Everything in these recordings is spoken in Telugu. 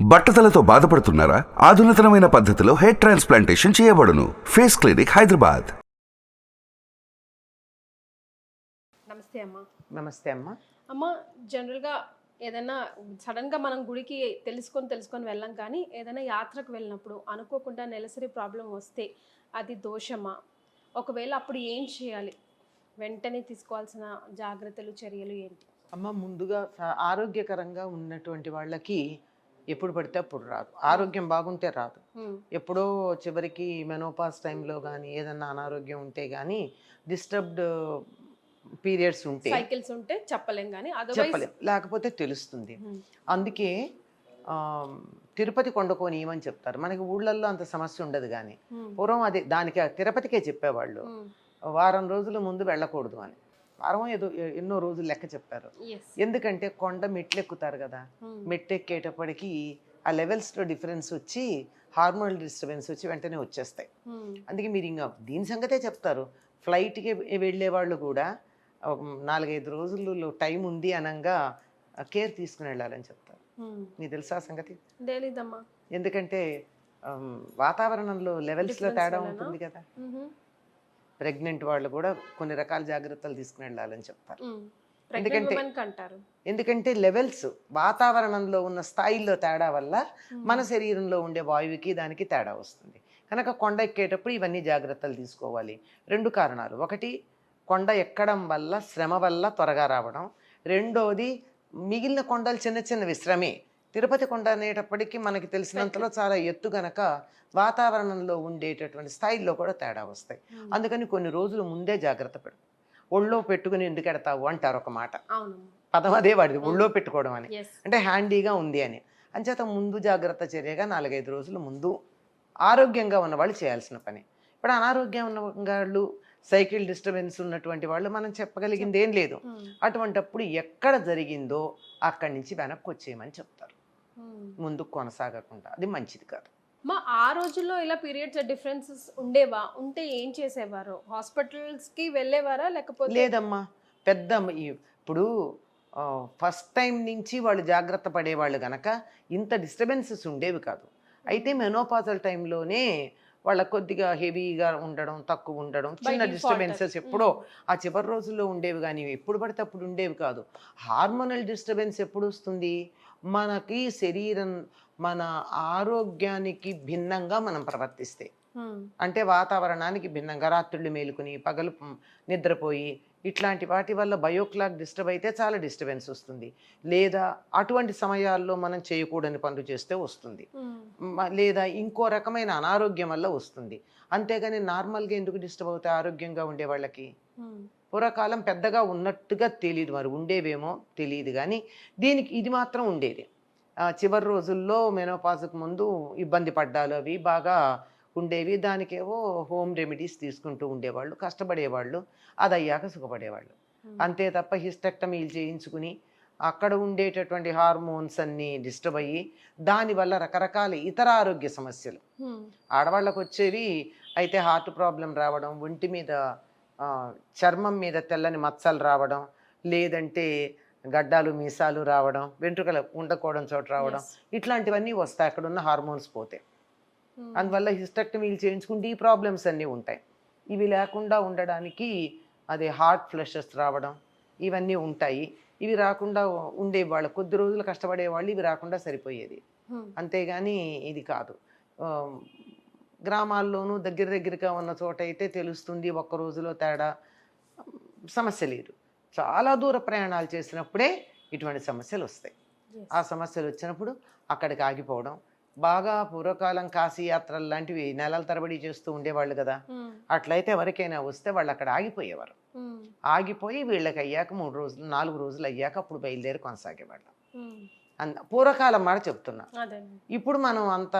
బట్టతలతో బాధపడుతున్నారా? ఆధునితనమైన పద్ధతిలో హెయిర్ ట్రాన్స్ప్లాంటేషన్ చేయబడును. Face clinic Hyderabad. నమస్తే అమ్మ. నమస్తే అమ్మ. అమ్మ జనరల్గా ఏదైనా సడన్గా మనం గుడికి తెలుసుకొని తెలుసుకొని వెళ్ళాం కానీ ఏదైనా యాత్రకు వెళ్ళినప్పుడు అనుకోకుండా నెలసరి ప్రాబ్లం వస్తే అది దోషమా? ఒకవేళ అప్పుడు ఏం చేయాలి? వెంటనే తీసుకోవాల్సిన జాగ్రత్తలు చర్యలు ఏంటి? అమ్మ ముందుగా ఆరోగ్యకరంగా ఉన్నటువంటి వాళ్ళకి ఎప్పుడు పడితే అప్పుడు రాదు. ఆరోగ్యం బాగుంటే రాదు. ఎప్పుడో చివరికి మెనోపాస్ టైంలో కానీ ఏదన్నా అనారోగ్యం ఉంటే కానీ డిస్టర్బ్డ్ పీరియడ్స్ ఉంటే సైకిల్స్ ఉంటే చెప్పలేం కానీ చెప్పలేం. లేకపోతే తెలుస్తుంది. అందుకే తిరుపతి కొండకోని ఏమని చెప్తారు? మనకి ఊళ్ళల్లో అంత సమస్య ఉండదు కానీ పూర్వం అది దానికి తిరుపతికే చెప్పేవాళ్ళు. వారం రోజుల ముందు వెళ్ళకూడదు అని. వారం ఏదో ఎన్నో రోజులు లెక్క చెప్పారు ఎందుకంటే కొండ మెట్లు ఎక్కుతారు కదా. మెట్లు ఎక్కేటప్పటికి ఆ లెవెల్స్లో డిఫరెన్స్ వచ్చి హార్మోనల్ డిస్టర్బెన్స్ వచ్చి వెంటనే వచ్చేస్తాయి. అందుకే మీరు ఇంకా దీని సంగతే చెప్తారు. ఫ్లైట్కి వెళ్ళే వాళ్ళు కూడా నాలుగైదు రోజులు టైం ఉంది అనగా కేర్ తీసుకుని వెళ్ళాలని చెప్తారు. నీకు తెలుసా ఆ సంగతి? ఎందుకంటే వాతావరణంలో లెవెల్స్లో తేడా? ఉంటుంది కదా. మ్మ్. ప్రెగ్నెంట్ వాళ్ళు కూడా కొన్ని రకాల జాగ్రత్తలు తీసుకుని వెళ్ళాలని చెప్తారు. ఎందుకంటే- ఎందుకంటే లెవెల్స్ వాతావరణంలో ఉన్న స్థాయిల్లో తేడా వల్ల మన శరీరంలో ఉండే వాయువుకి దానికి తేడా వస్తుంది. కనుక కొండ ఎక్కేటప్పుడు ఇవన్నీ జాగ్రత్తలు తీసుకోవాలి. రెండు కారణాలు. ఒకటి కొండ ఎక్కడం వల్ల శ్రమ వల్ల త్వరగా రావడం. రెండోది మిగిలిన కొండలు చిన్న చిన్నవి శ్రమే. తిరుపతి కొండ అనేటప్పటికీ మనకి తెలిసినంతలో చాలా ఎత్తు గనక వాతావరణంలో ఉండేటటువంటి స్థాయిల్లో కూడా తేడా వస్తాయి. మ్మ్. అందుకని కొన్ని రోజులు ముందే జాగ్రత్త పడు. ఒళ్ళో పెట్టుకుని ఎందుకు ఎడతావు అంటారు ఒక మాట. పదం అదే వాడిది ఒళ్ళో పెట్టుకోవడం అని. అంటే హ్యాండీగా ఉంది అని. అంచేత ముందు జాగ్రత్త చర్యగా నాలుగైదు రోజుల ముందు ఆరోగ్యంగా ఉన్న వాళ్ళు చేయాల్సిన పని. ఇప్పుడు అనారోగ్యం ఉన్న వాళ్ళు సైకిల్ డిస్టర్బెన్స్ ఉన్నటువంటి వాళ్ళు మనం చెప్పగలిగింది ఏం లేదు అటువంటప్పుడు ఎక్కడ జరిగిందో అక్కడి నుంచి వెనక్కి వచ్చేయమని చెప్తారు. ముందుకు కొనసాగకుండా. అది మంచిది కాదు. మా ఆ రోజుల్లో ఇలా పీరియడ్స్ డిఫరెన్సెస్ ఉండేవా? ఉంటే ఏం చేసేవారు? హాస్పిటల్స్కి వెళ్ళేవారా? లేకపోతే లేదమ్మా. పెద్ద ఇప్పుడు ఫస్ట్ టైం నుంచి వాళ్ళు జాగ్రత్త పడేవాళ్ళు గనక ఇంత డిస్టర్బెన్సెస్ ఉండేవి కాదు. అయితే మెనోపాజల్ టైంలోనే వాళ్ళ కొద్దిగా హెవీగా ఉండడం తక్కువ ఉండడం చిన్న. డిస్టర్బెన్సెస్ ఎప్పుడో. ఆ చివరి రోజుల్లో ఉండేవి కానీ ఎప్పుడు పడితే అప్పుడు ఉండేవి కాదు. హార్మోనల్ డిస్టర్బెన్స్ ఎప్పుడు వస్తుంది? మనకి శరీరం మన ఆరోగ్యానికి భిన్నంగా మనం ప్రవర్తిస్తే. అంటే వాతావరణానికి భిన్నంగా రాత్రుళ్ళు మేలుకుని పగలు నిద్రపోయి ఇట్లాంటి వాటి వల్ల బయోక్లాక్ డిస్టర్బ్ అయితే చాలా డిస్టర్బెన్స్ వస్తుంది. లేదా అటువంటి సమయాల్లో మనం చేయకూడని పనులు చేస్తే వస్తుంది. లేదా ఇంకో రకమైన అనారోగ్యం వల్ల వస్తుంది. అంతేగాని నార్మల్గా ఎందుకు డిస్టర్బ్ అవుతాయి ఆరోగ్యంగా ఉండే వాళ్ళకి. పూర్వకాలం పెద్దగా ఉన్నట్టుగా తెలియదు మరి ఉండేవేమో తెలియదు కానీ దీనికి ఇది మాత్రం ఉండేది చివరి రోజుల్లో మెనోపాజ్కి ముందు ఇబ్బంది పడ్డాలు అవి బాగా ఉండేవి దానికేవో హోమ్ రెమెడీస్ తీసుకుంటూ ఉండేవాళ్ళు కష్టపడేవాళ్ళు అది అయ్యాక సుఖపడేవాళ్ళు. అంతే తప్ప హిస్టెక్టమీలు చేయించుకుని అక్కడ ఉండేటటువంటి హార్మోన్స్ అన్నీ డిస్టర్బ్ అయ్యి దానివల్ల రకరకాల ఇతర ఆరోగ్య సమస్యలు. ఆడవాళ్ళకు వచ్చేవి అయితే హార్ట్ ప్రాబ్లం రావడం ఒంటి మీద చర్మం మీద తెల్లని మచ్చలు రావడం లేదంటే గడ్డాలు మీసాలు రావడం వెంట్రుకలు ఉండకూడని చోట రావడం. ఇట్లాంటివన్నీ వస్తాయి అక్కడ ఉన్న హార్మోన్స్ పోతే మ్మ్. అందువల్ల హిస్టెక్టమీలు చేయించుకుంటే ఈ ప్రాబ్లమ్స్ అన్నీ ఉంటాయి ఇవి లేకుండా ఉండడానికి అదే హార్ట్ ఫ్లషెస్ రావడం ఇవన్నీ ఉంటాయి ఇవి రాకుండా ఉండే వాళ్ళు కొద్ది రోజులు కష్టపడే వాళ్ళు ఇవి రాకుండా సరిపోయేది మ్మ్. అంతేగాని ఇది కాదు గ్రామాల్లోనూ దగ్గర దగ్గరగా ఉన్న చోట అయితే తెలుస్తుంది ఒక్క రోజులో తేడా. సమస్య లేదు. చాలా దూర ప్రయాణాలు చేసినప్పుడే ఇటువంటి సమస్యలు వస్తాయి. ఆ సమస్యలు వచ్చినప్పుడు అక్కడికి ఆగిపోవడం. బాగా పూర్వకాలం కాశీ యాత్రలు లాంటివి నెలల తరబడి చేస్తూ ఉండేవాళ్ళు కదా. మ్మ్. అట్లయితే ఎవరికైనా వస్తే వాళ్ళు అక్కడ ఆగిపోయేవారు. మ్మ్. ఆగిపోయి వీళ్ళకి అయ్యాక మూడు రోజులు నాలుగు రోజులు అయ్యాక అప్పుడు బయలుదేరి కొనసాగేవాళ్ళు. అంత పూర్వకాలం మాట చెప్తున్నా. ఇప్పుడు మనం అంత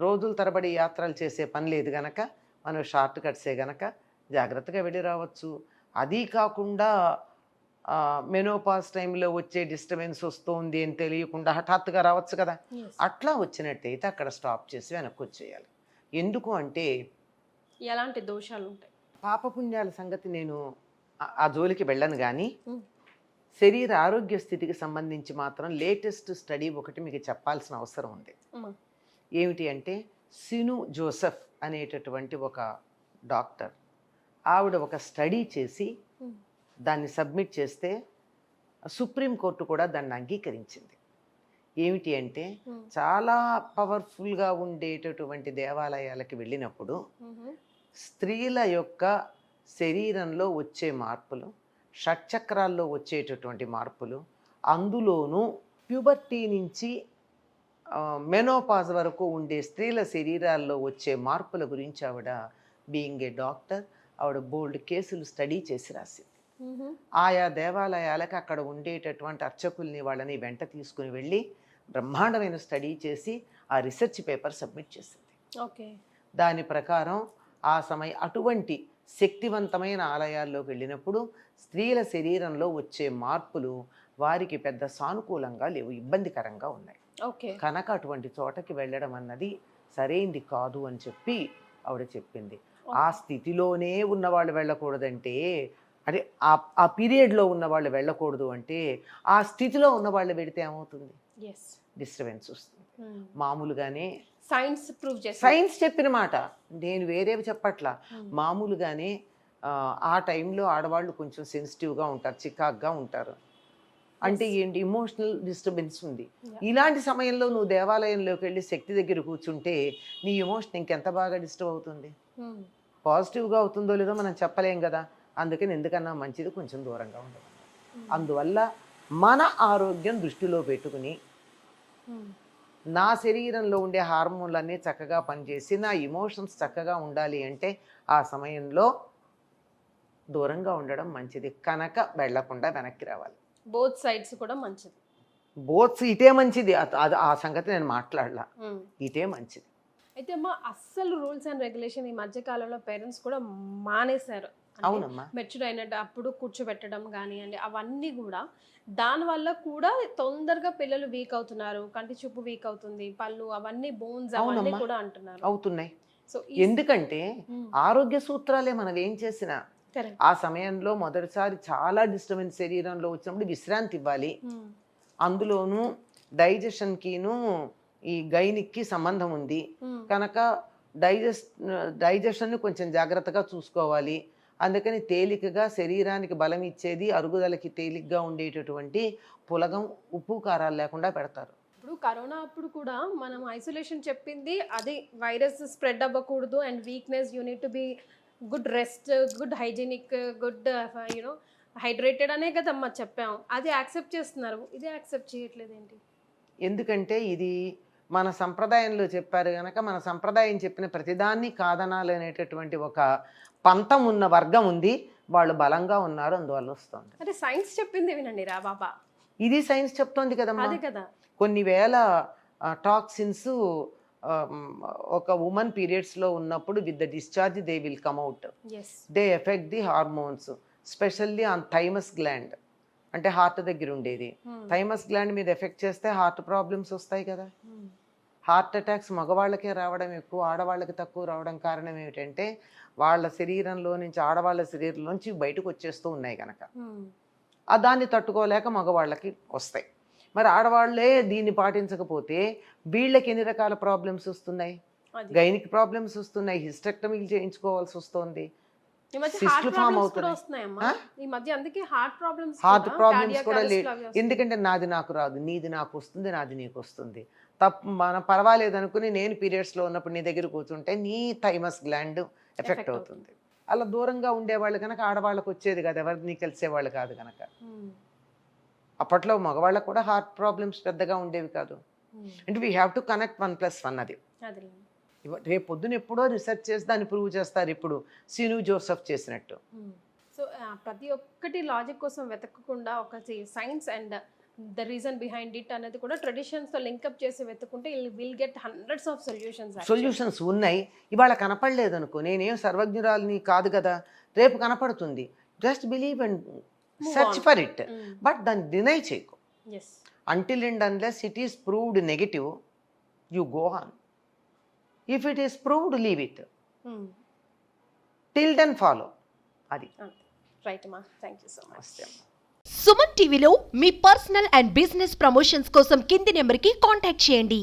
రోజుల తరబడి యాత్రలు చేసే పని లేదు గనక మనం షార్ట్ కట్సే గనక జాగ్రత్తగా వెళ్ళి రావచ్చు అది కాకుండా మెనోపాస్ టైంలో వచ్చే డిస్టర్బెన్స్ వస్తుంది అని తెలియకుండా హఠాత్తుగా రావచ్చు కదా. అట్లా వచ్చినట్టయితే అక్కడ స్టాప్ చేసి వెనక్కి వచ్చేయాలి ఎందుకు అంటే ఎలాంటి దోషాలు ఉంటాయి పాపపుణ్యాల సంగతి నేను ఆ- జోలికి వెళ్ళను కానీ. శరీర ఆరోగ్య స్థితికి సంబంధించి మాత్రం లేటెస్ట్ స్టడీ ఒకటి మీకు చెప్పాల్సిన అవసరం ఉంది. ఏమిటి అంటే సిను జోసెఫ్ అనేటటువంటి ఒక డాక్టర్ ఆవిడ ఒక స్టడీ చేసి. దాన్ని సబ్మిట్ చేస్తే సుప్రీంకోర్టు కూడా దాన్ని అంగీకరించింది ఏమిటి అంటే. చాలా పవర్ఫుల్గా ఉండేటటువంటి దేవాలయాలకి వెళ్ళినప్పుడు. స్త్రీల యొక్క శరీరంలో వచ్చే మార్పులు షట్చక్రాల్లో వచ్చేటటువంటి మార్పులు అందులోనూ ప్యూబర్టీ నుంచి మెనోపాజ్ వరకు ఉండే స్త్రీల శరీరాల్లో వచ్చే మార్పుల గురించి ఆవిడ బీయింగ్ ఏ డాక్టర్ ఆవిడ బోల్డ్ కేసులు స్టడీ చేసి రాసింది. ఆయా దేవాలయాలకు అక్కడ ఉండేటటువంటి అర్చకుల్ని వాళ్ళని వెంట తీసుకుని వెళ్ళి బ్రహ్మాండమైన స్టడీ చేసి ఆ రీసెర్చ్ పేపర్ సబ్మిట్ చేసింది. ఓకే. దాని ప్రకారం ఆ సమయ అటువంటి శక్తివంతమైన ఆలయాల్లోకి వెళ్ళినప్పుడు స్త్రీల శరీరంలో వచ్చే మార్పులు వారికి పెద్ద సానుకూలంగా లేవు ఇబ్బందికరంగా ఉన్నాయి. కనుక అటువంటి చోటకి వెళ్ళడం అన్నది సరైంది కాదు అని చెప్పి ఆవిడ చెప్పింది. ఆ స్థితిలోనే ఉన్న వాళ్ళు వెళ్ళకూడదంటే అదే ఆ ఆ పీరియడ్లో ఉన్న వాళ్ళు వెళ్ళకూడదు అంటే ఆ స్థితిలో ఉన్న వాళ్ళు వెడితే ఏమవుతుంది? డిస్టర్బెన్స్ వస్తుంది. మామూలుగానే సైన్స్ ప్రూవ్ సైన్స్ చెప్పిన మాట. నేను వేరేవి చెప్పట్లా. మామూలుగానే ఆ, టైంలో ఆడవాళ్ళు కొంచెం సెన్సిటివ్గా ఉంటారు చికాగ్గా ఉంటారు. అంటే. ఏంటి? ఇమోషనల్ డిస్టర్బెన్స్ ఉంది. ఇలాంటి సమయంలో నువ్వు దేవాలయంలోకి వెళ్ళి శక్తి దగ్గర కూర్చుంటే నీ ఇమోషన్ ఇంకెంత బాగా డిస్టర్బ్ అవుతుంది? పాజిటివ్గా అవుతుందో లేదో మనం చెప్పలేం కదా. అందుకని ఎందుకన్నా మంచిది కొంచెం దూరంగా ఉండదు అందువల్ల మన ఆరోగ్యం దృష్టిలో పెట్టుకుని నా శరీరంలో ఉండే హార్మోన్లన్నీ చక్కగా పనిచేసి నా ఇమోషన్స్ చక్కగా ఉండాలి అంటే ఆ సమయంలో దూరంగా ఉండడం మంచిది. కనుక వెళ్ళకుండా వెనక్కి రావాలి. బోత్ సైడ్స్ కూడా మంచిది. బోత్స్ ఇటే మంచిది. అది ఆ సంగతి నేను మాట్లాడలా. మ్మ్. ఇటే మంచిది. అయితే అమ్మా అస్సలు రూల్స్ అండ్ రెగ్యులేషన్ ఈ మధ్య కాలంలో పేరెంట్స్ కూడా మానేశారు. అవునమ్మా. మెచ్యూర్ అయినట్టు అప్పుడు కూర్చోబెట్టడం కానివ్వండి అవన్నీ కూడా దానివల్ల కూడా తొందరగా పిల్లలు వీక్ అవుతున్నారు. కంటి చూపు వీక్ అవుతుంది. పళ్ళు అవన్నీ బోన్స్ అవన్నీ అవునమ్మా. కూడా అంటున్నారు. అవుతున్నాయి. సో ఎందుకంటే ఆరోగ్య సూత్రాలే మనం ఏం చేసినా ఆ సమయంలో మొదటిసారి చాలా డిస్టర్బెన్స్ శరీరంలో వచ్చినప్పుడు విశ్రాంతి ఇవ్వాలి. అందులోనూ డైజెషన్కిను ఈ గైనిక్కి సంబంధం ఉంది. కనుక డైజెస్ట్ డైజెషన్ని కొంచెం జాగ్రత్తగా చూసుకోవాలి. అందుకని తేలికగా శరీరానికి బలం ఇచ్చేది అరుగుదలకి తేలిగ్గా ఉండేటటువంటి పులగం ఉప్పు కారాలు లేకుండా పెడతారు. ఇప్పుడు కరోనా అప్పుడు కూడా మనం ఐసోలేషన్ చెప్పింది అది వైరస్ స్ప్రెడ్ అవ్వకూడదు and weakness you need to be good rest good hygienic good you know hydrated అనే కదమ్మా చెప్పాం. అది యాక్సెప్ట్ చేస్తున్నారు. ఇది యాక్సెప్ట్ చేయట్లేదు ఏంటి ఎందుకంటే ఇది మన సంప్రదాయంలో చెప్పారు కనుక మన సంప్రదాయం చెప్పిన ప్రతిదాన్ని కాదనాలి అనేటటువంటి ఒక పంతం ఉన్న వర్గం ఉంది. వాళ్ళు బలంగా ఉన్నారు అందువల్ల వస్తుంది. అంటే సైన్స్ చెప్పింది వినండి రా బాబా. ఇది సైన్స్ చెప్తోంది కదమ్మా. అదే కదా. కొన్ని వేల టాక్సిన్స్ ఒక ఉమెన్ పీరియడ్స్లో ఉన్నప్పుడు with the discharge they will come out they effect the hormones specially on thymus gland అంటే హార్ట్ దగ్గర ఉండేది. థైమస్ గ్లాండ్ మీద ఎఫెక్ట్ చేస్తే హార్ట్ ప్రాబ్లమ్స్ వస్తాయి కదా. హార్ట్ అటాక్స్ మగవాళ్ళకే రావడం ఎక్కువ ఆడవాళ్ళకి తక్కువ రావడం కారణం ఏమిటంటే వాళ్ళ శరీరంలో నుంచి ఆడవాళ్ళ శరీరంలో నుంచి బయటకు వచ్చేస్తూ ఉన్నాయి కనుక ఆ దాన్ని తట్టుకోలేక మగవాళ్ళకి వస్తాయి. మరి ఆడవాళ్ళే దీన్ని పాటించకపోతే వీళ్ళకి ఎన్ని రకాల ప్రాబ్లమ్స్ వస్తున్నాయి? గైనిక్ ప్రాబ్లమ్స్ వస్తున్నాయి హిస్టెక్టమీలు చేయించుకోవాల్సి వస్తుంది. హార్ట్ ప్రాబ్లమ్స్ కూడా లేదు ఎందుకంటే నాది నాకు రాదు నీది నాకు వస్తుంది నాది నీకు వస్తుంది. తప్పు మనం పర్వాలేదు అనుకుని నేను పీరియడ్స్లో ఉన్నప్పుడు నీ దగ్గర కూర్చుంటే నీ థైమస్ గ్లాండ్ ఎఫెక్ట్ అవుతుంది. అలా దూరంగా ఉండేవాళ్ళు కనుక ఆడవాళ్ళకి వచ్చేది కదా ఎవరిని కలిసేవాళ్ళు కాదు కనుక అప్పట్లో మగవాళ్ళకు కూడా హార్ట్ ప్రాబ్లమ్స్ పెద్దగా ఉండేవి కాదు. అంటే we have to connect one plus one అది. రేపు పొద్దున ఎప్పుడో రిసెర్చ్ చేసి దాన్ని ప్రూవ్ చేస్తారు ఇప్పుడు. సీను జోసెఫ్ చేసినట్టు. సో ప్రతి ఒక్కటి లాజిక్ కోసం వెతకకుండా ఒక science and the reason behind it అనేది కూడా ట్రెడిషన్స్తో లింకప్ చేసి వెతుకుంటే will get hundreds of solutions solutions ఉన్నాయి. ఇవాళ కనపడలేదు అనుకో నేనేం సర్వజ్ఞురాలని కాదు కదా రేపు కనపడుతుంది. Just believe and search. For it but దాన్ని డినై చేయకు. Until and unless it is proved negative you go on if it is proved leave it till then follow అది. రైట్ అమ్మా థ్యాంక్ యూ సో మచ్ నమస్తే అమ్మా. సుమన్ టీవీలో మీ పర్సనల్ అండ్ బిజినెస్ ప్రమోషన్స్ కోసం కింది నెంబర్కి కాంటాక్ట్ చేయండి.